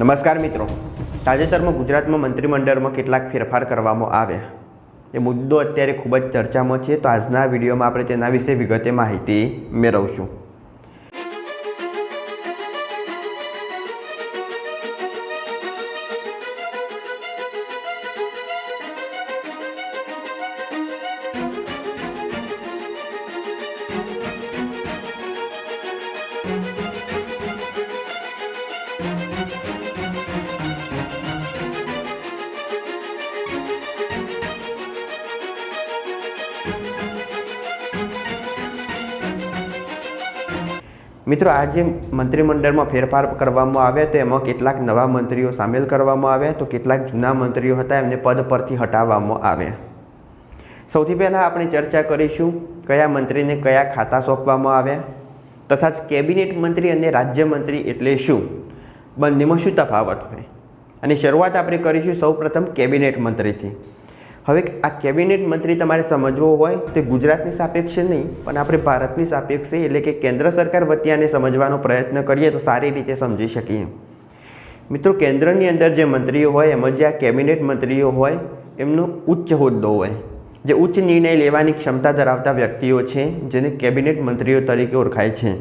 નમસ્કાર મિત્રો. તાજેતરમાં ગુજરાતમાં મંત્રીમંડળમાં કેટલાક ફેરફાર કરવામાં આવ્યા. એ મુદ્દો અત્યારે ખૂબ જ ચર્ચામાં છે, તો આજના વિડીયોમાં આપણે તેના વિશે વિગતે માહિતી મેળવશું. મિત્રો, આજે મંત્રીમંડળમાં ફેરફાર કરવામાં આવ્યા એમાં કેટલાક નવા મંત્રીઓ સામેલ કરવામાં આવ્યા તો કેટલાક જૂના મંત્રીઓ હતા, એમને પદ પરથી હટાવવામાં આવ્યા. સૌથી પહેલાં આપણે ચર્ચા કરીશું કયા મંત્રીને કયા ખાતા સોંપવામાં આવ્યા તથા જ કેબિનેટ મંત્રી અને રાજ્યમંત્રી એટલે શું? બંનેમાં શું તફાવત હોય? અને શરૂઆત આપણે કરીશું સૌપ્રથમ કેબિનેટ મંત્રીથી. હવે આ કેબિનેટ મંત્રી તમારે સમજવો હોય, તો ગુજરાતની સાપેક્ષે નહીં, પણ આપણે ભારતની સાપેક્ષે એટલે કે કેન્દ્ર સરકાર વતી આને સમજવાનો પ્રયત્ન કરીએ તો સારી રીતે સમજી શકીએ. મિત્રો, કેન્દ્રની અંદર જે મંત્રીઓ હોય, એમાં જે આ કેબિનેટ મંત્રીઓ હોય, એમનો ઉચ્ચ હોદ્દો હોય. જે ઉચ્ચ નિર્ણય લેવાની ક્ષમતા ધરાવતા વ્યક્તિઓ છે, જેને કેબિનેટ મંત્રીઓ તરીકે ઓળખાય છે.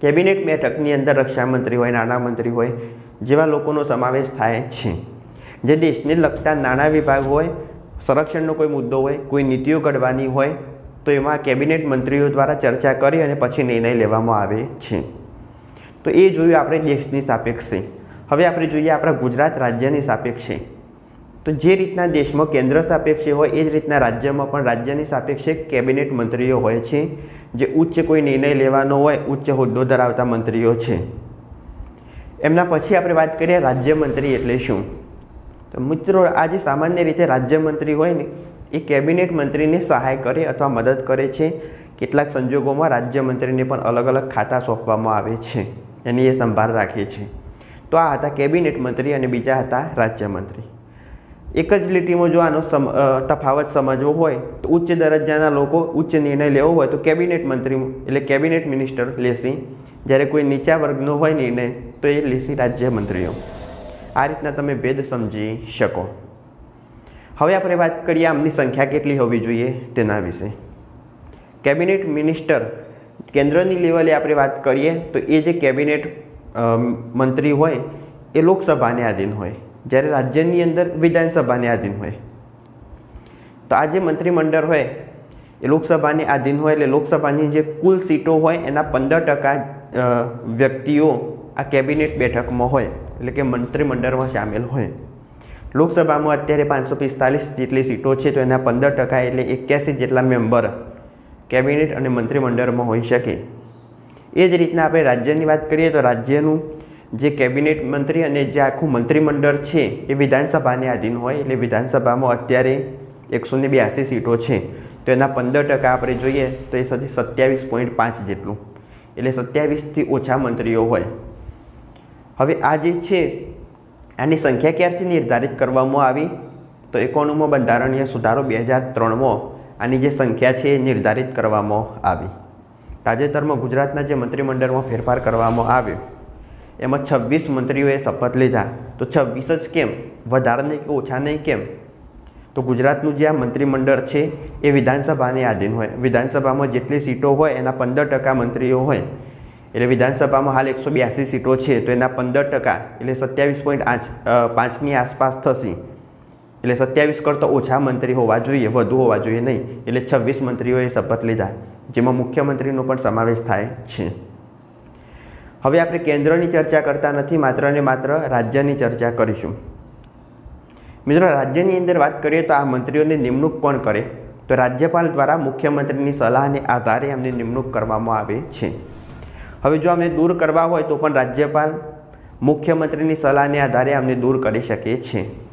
કેબિનેટ બેઠકની અંદર રક્ષામંત્રી હોય, નાણામંત્રી હોય, જેવા લોકોનો સમાવેશ થાય છે. જે દેશને લગતા નાણાં વિભાગ હોય સંરક્ષણનો કોઈ મુદ્દો હોય, કોઈ નીતિઓ ઘડવાની હોય, તો એમાં કેબિનેટ મંત્રીઓ દ્વારા ચર્ચા કરી અને પછી નિર્ણય લેવામાં આવે છે. તો એ જોયું આપણે દેશની સાપેક્ષે. હવે આપણે જોઈએ આપણા ગુજરાત રાજ્યની સાપેક્ષે. તો જે રીતના દેશમાં કેન્દ્ર સાપેક્ષે હોય, એ જ રીતના રાજ્યમાં પણ રાજ્યની સાપેક્ષે કેબિનેટ મંત્રીઓ હોય છે, જે ઉચ્ચ કોઈ નિર્ણય લેવાનો હોય, ઉચ્ચ હોદ્દો ધરાવતા મંત્રીઓ છે. એમના પછી આપણે વાત કરીએ રાજ્યમંત્રી એટલે શું? તો મિત્રો આ જે સામાન્ય રીતે રાજ્યમંત્રી હોય ને, એ કેબિનેટ મંત્રીને સહાય કરે અથવા મદદ કરે છે. કેટલાક સંજોગોમાં રાજ્યમંત્રીને પણ અલગ અલગ ખાતા સોંપવામાં આવે છે એની એ સંભાળ રાખે છે. તો આ હતા કેબિનેટ મંત્રી અને બીજા હતા રાજ્યમંત્રી. એક જ લીટીમાં જો આનો સમ તફાવત સમજવો હોય, તો ઉચ્ચ દરજ્જાના લોકો ઉચ્ચ નિર્ણય લેવો હોય, તો કેબિનેટ મંત્રી એટલે કેબિનેટ મિનિસ્ટર લેશે. જ્યારે કોઈ નીચા વર્ગનો હોય નિર્ણય, તો એ લેશે રાજ્યમંત્રીઓ. આ રીતના તમે ભેદ સમજી શકો. હવે આપણે વાત કરીએ આમની સંખ્યા કેટલી હોવી જોઈએ તેના વિશે. કેબિનેટ મિનિસ્ટર કેન્દ્રની લેવલે આપણે વાત કરીએ તો એ જે કેબિનેટ મંત્રી હોય, એ લોકસભાને આધીન હોય, જ્યારે રાજ્યની અંદર વિધાનસભાને આધીન હોય. તો આ જે મંત્રીમંડળ હોય, એ લોકસભાને આધીન હોય એટલે લોકસભાની જે કુલ સીટો હોય એના પંદર ટકા વ્યક્તિઓ આ કેબિનેટ બેઠકમાં હોય. એટલે કે મંત્રીમંડળમાં સામેલ હોય. લોકસભામાં અત્યારે પાંચસો પિસ્તાલીસ જેટલી સીટો છે તો એના પંદર ટકા એટલે એક્યાસી જેટલા મેમ્બર કેબિનેટ અને મંત્રીમંડળમાં હોઈ શકે. એ જ રીતના આપણે રાજ્યની વાત કરીએ તો રાજ્યનું જે કેબિનેટ મંત્રી અને જે આખું મંત્રીમંડળ છે એ વિધાનસભાને આધીન હોય એટલે વિધાનસભામાં અત્યારે એકસો ને બ્યાસી સીટો છે. તો એના પંદર ટકા આપણે જોઈએ તો એ સત્યાવીસ પોઈન્ટ પાંચ જેટલું. એટલે સત્યાવીસથી ઓછા મંત્રીઓ હોય. હવે આ જે છે, આની સંખ્યા ક્યારથી નિર્ધારિત કરવામાં આવી? તો એકોણુંમો બંધારણીય સુધારો બે હજાર ત્રણમાં, આની જે સંખ્યા છે એ નિર્ધારિત કરવામાં આવી. તાજેતરમાં ગુજરાતના જે મંત્રીમંડળમાં ફેરફાર કરવામાં આવ્યો, એમાં છવ્વીસ મંત્રીઓએ શપથ લીધા. તો છવ્વીસ જ કેમ? વધારે નહીં કે ઓછા નહીં કેમ? તો ગુજરાતનું જે આ મંત્રીમંડળ છે એ વિધાનસભાને આધીન હોય. વિધાનસભામાં જેટલી સીટો હોય એના પંદર ટકા મંત્રીઓ હોય. એટલે વિધાનસભામાં હાલ એકસો બ્યાસી સીટો છે, તો એના પંદર ટકા એટલે સત્યાવીસ પોઈન્ટ આઠ પાંચની આસપાસ થશે. એટલે સત્યાવીસ કરતાં ઓછા મંત્રી હોવા જોઈએ, વધુ હોવા જોઈએ નહીં. એટલે છવ્વીસ મંત્રીઓએ શપથ લીધા, જેમાં મુખ્યમંત્રીનો પણ સમાવેશ થાય છે. હવે આપણે કેન્દ્રની ચર્ચા કરતા નથી, માત્ર ને માત્ર રાજ્યની ચર્ચા કરીશું. મિત્રો, રાજ્યની અંદર વાત કરીએ તો આ મંત્રીઓની નિમણૂક કોણ કરે? તો રાજ્યપાલ દ્વારા મુખ્યમંત્રીની સલાહને આધારે એમની નિમણૂક કરવામાં આવે છે. હવે જો આમને દૂર કરવા હોય તો પણ રાજ્યપાલ મુખ્યમંત્રીની સલાહને આધારે અમને દૂર કરી શકે છે.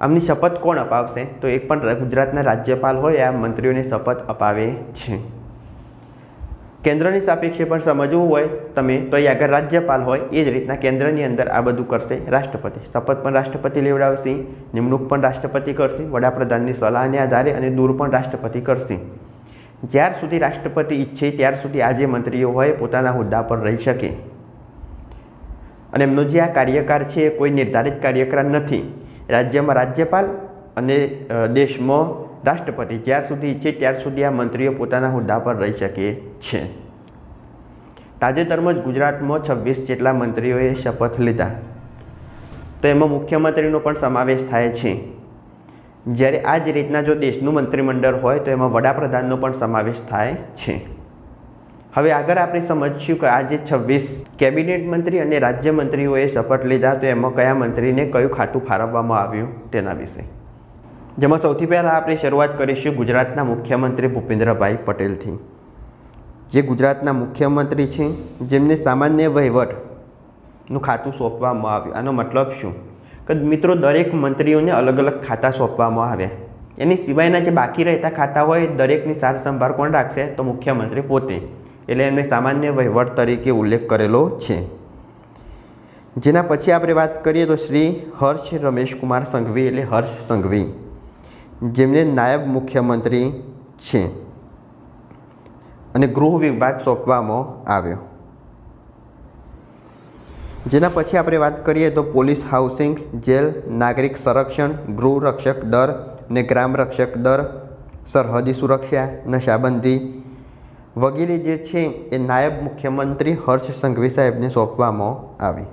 આમની શપથ કોણ અપાવશે? તો એક પણ ગુજરાતના રાજ્યપાલ હોય આ મંત્રીઓને શપથ અપાવે છે. કેન્દ્રની સાપેક્ષે પણ સમજવું હોય તમે, તો એ આગળ રાજ્યપાલ હોય, એ જ રીતના કેન્દ્રની અંદર આ બધું કરશે રાષ્ટ્રપતિ. શપથ પણ રાષ્ટ્રપતિ લેવડાવશે, નિમણૂક પણ રાષ્ટ્રપતિ કરશે, વડાપ્રધાનની સલાહને આધારે અને દૂર પણ રાષ્ટ્રપતિ કરશે. જ્યાર સુધી રાષ્ટ્રપતિ ઈચ્છે ત્યાર સુધી આ જે મંત્રીઓ હોય પોતાના હોદ્દા પર રહી શકે. અને એમનો જે આ કાર્યકાળ છે એ કોઈ નિર્ધારિત કાર્યક્રમ નથી. રાજ્યમાં રાજ્યપાલ અને દેશમાં રાષ્ટ્રપતિ જ્યાર સુધી ઈચ્છે ત્યાર સુધી આ મંત્રીઓ પોતાના હોદ્દા પર રહી શકે છે. તાજેતરમાં જ ગુજરાતમાં છવ્વીસ જેટલા મંત્રીઓએ શપથ લીધા. તો એમાં મુખ્યમંત્રીનો પણ સમાવેશ થાય છે. જ્યારે આ જ રીતના જો દેશનું મંત્રીમંડળ હોય તો એમાં વડાપ્રધાનનો પણ સમાવેશ થાય છે. હવે આગળ આપણે સમજશું કે આ જે છવ્વીસ કેબિનેટ મંત્રી અને રાજ્ય મંત્રીઓએ શપથ લીધા તો એમાં કયા મંત્રીને કયું ખાતું ફાળવવામાં આવ્યું તેના વિશે. જેમાં સૌથી પહેલાં આપણે શરૂઆત કરીશું ગુજરાતના મુખ્યમંત્રી ભૂપેન્દ્રભાઈ પટેલથી. જે ગુજરાતના મુખ્યમંત્રી છે, જેમને સામાન્ય વહીવટનું ખાતું સોંપવામાં આવ્યું. આનો મતલબ શું? કે મિત્રો, દરેક મંત્રીઓને અલગ અલગ ખાતા સોંપવામાં આવ્યા એની સિવાયના જે બાકી રહેતા ખાતા હોય, દરેકની સાર સંભાળ કોણ રાખશે? તો મુખ્યમંત્રી પોતે. એટલે એમને સામાન્ય વહીવટ તરીકે ઉલ્લેખ કરેલો છે. જેના પછી આપણે વાત કરીએ તો શ્રી હર્ષ રમેશકુમાર સંઘવી, એટલે હર્ષ સંઘવી, જેમને નાયબ મુખ્યમંત્રી છે. અને ગૃહ વિભાગ સોંપવામાં આવ્યો. જેના પછી આપણે વાત કરીએ તો પોલીસ હાઉસિંગ, જેલ, નાગરિક સંરક્ષણ, ગૃહરક્ષક દર ને ગ્રામ રક્ષક દર સરહદી સુરક્ષા નશાબંધી વગેરે જે છે એ નાયબ મુખ્યમંત્રી હર્ષ સંઘવી સાહેબને સોંપવામાં આવી.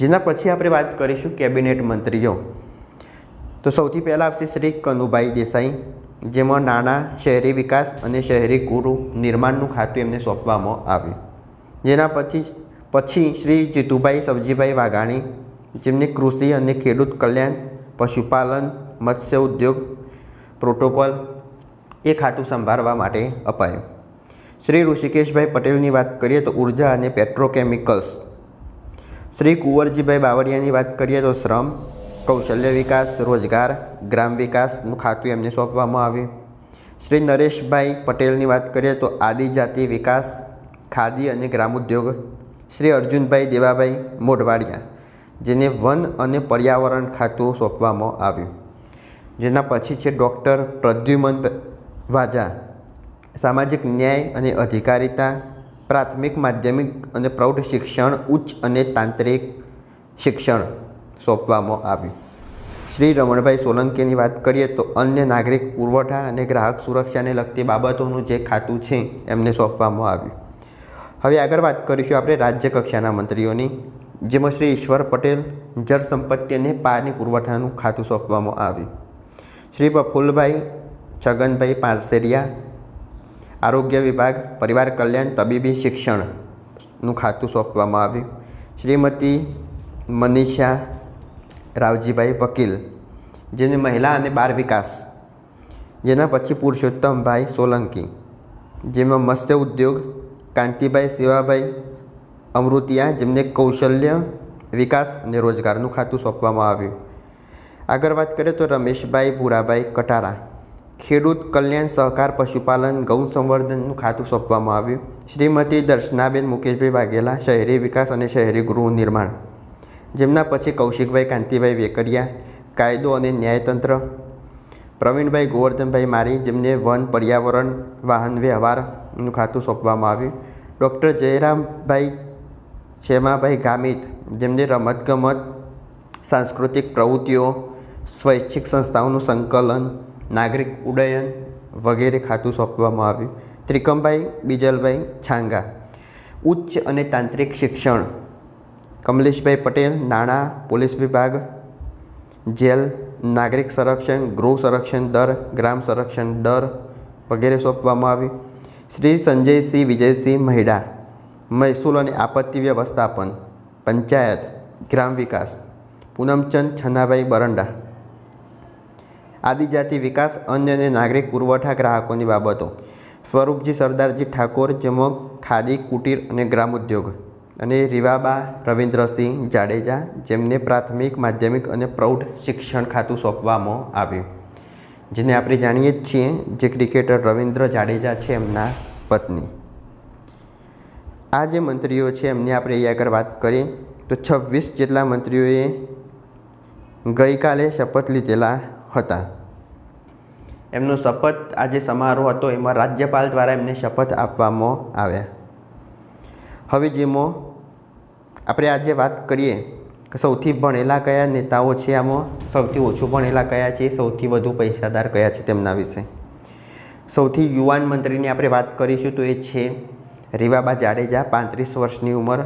જેના પછી આપણે વાત કરીશું કેબિનેટ મંત્રીઓ. તો સૌથી પહેલાં આવશે શ્રી કનુભાઈ દેસાઈ, જેમાં નાણાં, શહેરી વિકાસ અને શહેરી ગુરુ નિર્માણનું ખાતું એમને સોંપવામાં આવ્યું. જેના પછી પછી શ્રી જીતુભાઈ સબજીભાઈ વાઘાણી, જેમને કૃષિ અને ખેડૂત કલ્યાણ, પશુપાલન, મત્સ્ય ઉદ્યોગ, પ્રોટોકોલ, એ ખાતું સંભાળવા માટે અપાયું. શ્રી ઋષિકેશભાઈ પટેલની વાત કરીએ તો ઊર્જા અને પેટ્રોકેમિકલ્સ. શ્રી કુંવરજીભાઈ બાવળિયાની વાત કરીએ તો શ્રમ, કૌશલ્ય વિકાસ, રોજગાર, ગ્રામ વિકાસનું ખાતું એમને સોંપવામાં આવ્યું. શ્રી નરેશભાઈ પટેલની વાત કરીએ તો આદિજાતિ વિકાસ, ખાદી અને ગ્રામોદ્યોગ શ્રી અર્જુનભાઈ દેવાભાઈ મોઢવાડિયા, જેને વન અને પર્યાવરણ ખાતું સોંપવામાં આવ્યું. જેના પછી છે ડૉક્ટર પ્રદ્યુમન વાજા, સામાજિક ન્યાય અને અધિકારિતા, પ્રાથમિક માધ્યમિક અને પ્રૌઢ શિક્ષણ, ઉચ્ચ અને તાંત્રિક શિક્ષણ સોંપવામાં આવ્યું. શ્રી રમણભાઈ સોલંકીની વાત કરીએ તો અન્ય નાગરિક પુરવઠા અને ગ્રાહક સુરક્ષાને લગતી બાબતોનું જે ખાતું છે એમને સોંપવામાં આવ્યું. હવે આગળ વાત કરીશું આપણે રાજ્ય કક્ષાના મંત્રીઓની, જેમાં શ્રી ઈશ્વર પટેલ, જળ સંપત્તિ અને પાણી પુરવઠાનું ખાતું સોંપવામાં આવ્યું. શ્રી પ્રફુલભાઈ છગનભાઈ પારસેરિયા, આરોગ્ય વિભાગ, પરિવાર કલ્યાણ, તબીબી શિક્ષણનું ખાતું સોંપવામાં આવ્યું. શ્રીમતી મનીષા રાવજીભાઈ વકીલ, જેને મહિલા અને બાળ વિકાસ, જેના પછી પુરુષોત્તમભાઈ સોલંકી, જેમાં મત્સ્ય ઉદ્યોગ કાંતિભાઈ, સેવાભાઈ, અમૃતિયા જેમને કૌશલ્ય, વિકાસ અને રોજગારનું ખાતું સોંપવામાં આવ્યું. આગળ વાત કરીએ તો રમેશભાઈ ભૂરાભાઈ કટારા. ખેડૂત કલ્યાણ સહકાર પશુપાલન ગૌ સંવર્ધનનું ખાતું સોંપવામાં આવ્યું. શ્રીમતી દર્શનાબેન મુકેશભાઈ વાઘેલા, શહેરી વિકાસ અને શહેરી ગૃહ નિર્માણ. જેમના પછી કૌશિકભાઈ કાંતિભાઈ વેકરિયા, કાયદો અને ન્યાયતંત્ર. પ્રવીણભાઈ ગોવર્ધનભાઈ મારી જેમને વન પર્યાવરણ, વાહન વ્યવહારનું ખાતું સોંપવામાં આવ્યું. ડૉક્ટર જયરામભાઈ શેમાભાઈ ગામિત, જેમને રમતગમત, સાંસ્કૃતિક પ્રવૃત્તિઓ, સ્વૈચ્છિક સંસ્થાઓનું સંકલન, નાગરિક ઉડ્ડયન વગેરે ખાતું સોંપવામાં આવ્યું. ત્રિકમભાઈ બીજલભાઈ છાંગા, ઉચ્ચ અને તાંત્રિક શિક્ષણ, કમલેશભાઈ પટેલ, નાણાં, પોલીસ વિભાગ, જેલ, નાગરિક સંરક્ષણ, ગૃહ સંરક્ષણ દર, ગ્રામ સંરક્ષણ દર વગેરે સોંપવામાં આવ્યું. શ્રી સંજયસિંહ વિજયસિંહ મહેડા, મહેસૂલ અને આપત્તિ વ્યવસ્થાપન, પંચાયત, ગ્રામ વિકાસ, પૂનમચંદ છનાભાઈ બરંડા. આદિજાતિ વિકાસ અન્ય અને નાગરિક પુરવઠા ગ્રાહકોની બાબતો. સ્વરૂપજી સરદારજી ઠાકોર જેમાં ખાદી, કુટીર અને ગ્રામ ઉદ્યોગ અને રીવાબા રવિન્દ્રસિંહ જાડેજા, જેમને પ્રાથમિક, માધ્યમિક અને પ્રૌઢ શિક્ષણ ખાતું સોંપવામાં આવ્યું. જેને આપણે જાણીએ જ છીએ જે ક્રિકેટર રવિન્દ્ર જાડેજા છે એમના પત્ની. આ જે મંત્રીઓ છે એમની આપણે અહીં આગળ વાત કરીએ, તો છવ્વીસ જેટલા મંત્રીઓએ ગઈકાલે શપથ લીધેલા હતા. એમનો શપથ આ જે સમારોહ હતો એમાં રાજ્યપાલ દ્વારા એમને શપથ આપવામાં આવ્યા. હવે જેમાં આપણે આજે વાત કરીએ સૌથી ભણેલા કયા નેતાઓ છે આમાં? સૌથી ઓછું ભણેલા કયા છે? સૌથી વધુ પૈસાદાર કયા છે તેમના વિશે? સૌથી યુવાન મંત્રીની આપણે વાત કરીશું તો એ છે રીવાબા જાડેજા, પાંત્રીસ વર્ષની ઉંમર,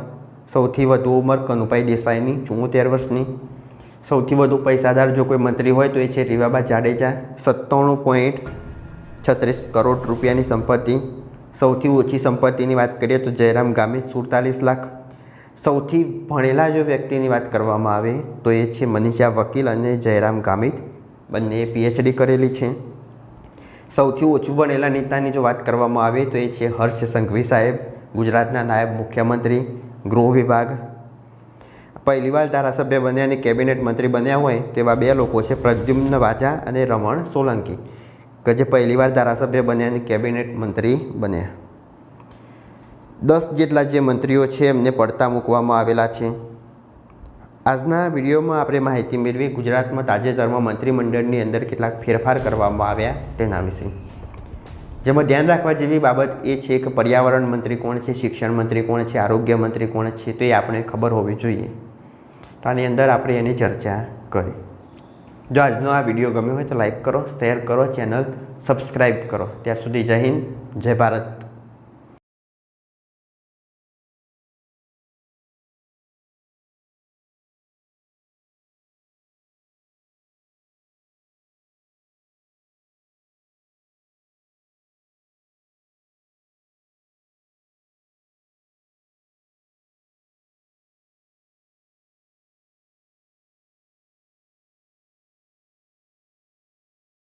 સૌથી વધુ ઉંમર કનુભાઈ દેસાઈની ચુમ્મોતેર વર્ષની. સૌથી વધુ પૈસાદાર જો કોઈ મંત્રી હોય તો એ છે રીવાબા જાડેજા, સત્તાણું પોઈન્ટ છત્રીસ કરોડ રૂપિયાની સંપત્તિ. સૌથી ઓછી સંપત્તિની વાત કરીએ તો જયરામ ગામિત સુડતાલીસ લાખ સૌથી ભણેલા જો વ્યક્તિની વાત કરવામાં આવે તો એ છે મનીષા વકીલ અને જયરામ ગામિત. બંને પીએચડી કરેલી છે. સૌથી ઓછું ભણેલા નેતાની જો વાત કરવામાં આવે તો એ છે હર્ષ સંઘવી સાહેબ, ગુજરાતના નાયબ મુખ્યમંત્રી, ગૃહ વિભાગ. પહેલીવાર ધારાસભ્ય બન્યા અને કેબિનેટ મંત્રી બન્યા હોય તેવા બે લોકો છે પ્રદ્યુમ્ન વાજા અને રમણ સોલંકી. કે જે પહેલીવાર ધારાસભ્ય બન્યા અને કેબિનેટ મંત્રી બન્યા. દસ જેટલા જે મંત્રીઓ છે એમને પડતા મૂકવામાં આવેલા છે. આજના વિડીયોમાં આપણે માહિતી મેળવી ગુજરાતમાં તાજેતરમાં મંત્રીમંડળની અંદર કેટલાક ફેરફાર કરવામાં આવ્યા તેના વિશે. જેમાં ધ્યાન રાખવા જેવી બાબત એ છે કે પર્યાવરણ મંત્રી કોણ છે, શિક્ષણ મંત્રી કોણ છે, આરોગ્ય મંત્રી કોણ છે તો એ આપણે ખબર હોવી જોઈએ. તો આની અંદર આપણે એની ચર્ચા કરી. જો આજનો આ વીડિયો ગમ્યો હોય તો લાઈક કરો, શેર કરો, ચેનલ સબસ્ક્રાઈબ કરો. ત્યાં સુધી જય હિન્દ, જય ભારત.